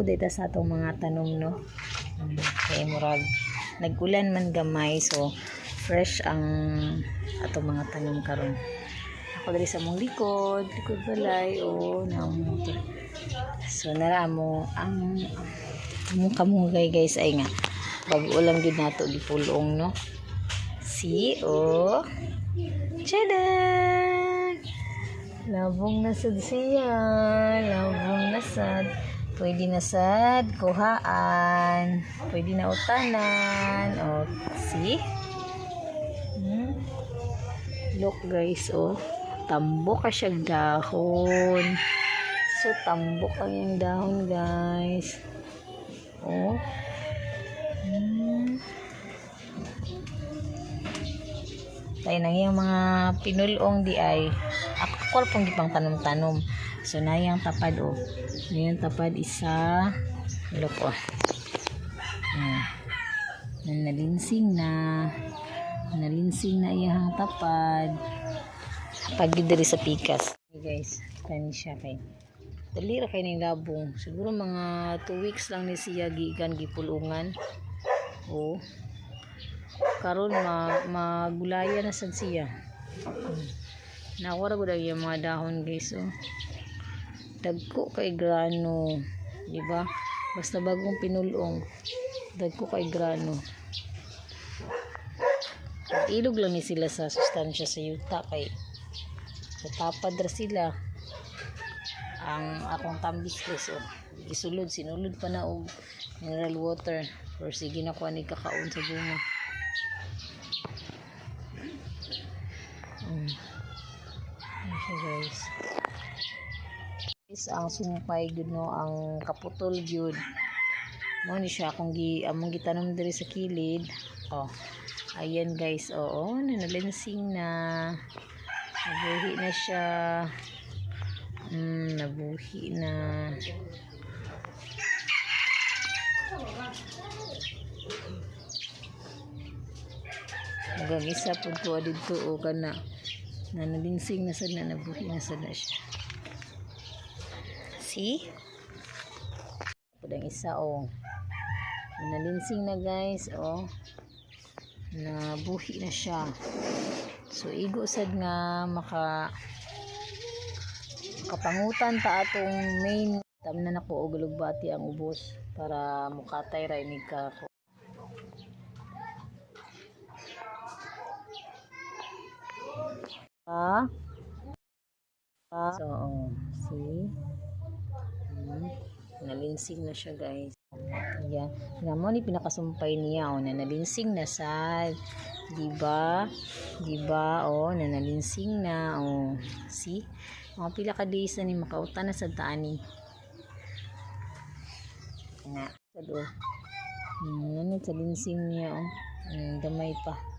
Adlaw dito sa atong mga tanom no. Kay murag nag-ulan man gamay so fresh ang atong mga tanom karon. Ako diri sa mong likod, likod balay o nang So nara mo ang among kamugay guys ay nga bag-ulam gid nato di pulong no. Si o Tada! Labong na sad siya. Labong na sad. Pwede na sad kuhaan. Pwede na utanan. O, see? Hmm? Look guys, oh. Tambok ka siya dahon. So, tambok ang yung dahon guys. Oh. Hmm. Tayo na yung mga pinulong di ay ako pong gipang tanom-tanom. So na yung tapad o. Oh. Yung tapad isa. Look o. Oh. Hmm. Nalinsing na. Nalinsing na iyang tapad. Pag diri sa pikas. Okay guys, tani siya kay. Dali kay ning labong. Siguro mga 2 weeks lang ni siya gikan gipulungan. Oh karon ma magulaya na sad siya hmm. nawara gud ang iyang mga dahon guys oh dagko kay grano di ba? Basta bagong pinulong dagko kay grano. Ilog lang ni sila sa sustansya sa yuta kay katapad ra sila. Ang akong tambis guys oh isulod sinulod pa na og mineral water. Or sige na kuha ni kakaon sa bunga. Mm. Ayan siya guys. Is ang sumpay gud no ang kaputol gyud. Mo ni siya kung gi among gitanom diri sa kilid. Oh. Ayan guys, oo, nanalinsing na. Nabuhi na siya. Mm, nabuhi na. Nagagisa po ko dito o kana na nalinsing na sad na nabuhi na sad na siya. See? Pudang isa o. Nalinsing na guys o. Nabuhi na siya. So igo sad nga maka kapangutan ta atong main tamnan ako og lugbati ang ubos para mukatay ra inig ka ko. Ah. Ah. So, oh, see? Hmm. Nalinsing na siya, guys. Ayan. Nga mo ni pinakasumpay niya, oh, na nalinsing na sad. Diba? Diba? Oh, na nalinsing na. Oh, see? Mga pila ka days na ni makauta na sa taani. Na. Sad, oh. Hmm, ano sa linsing niya, oh. Hmm, damay pa.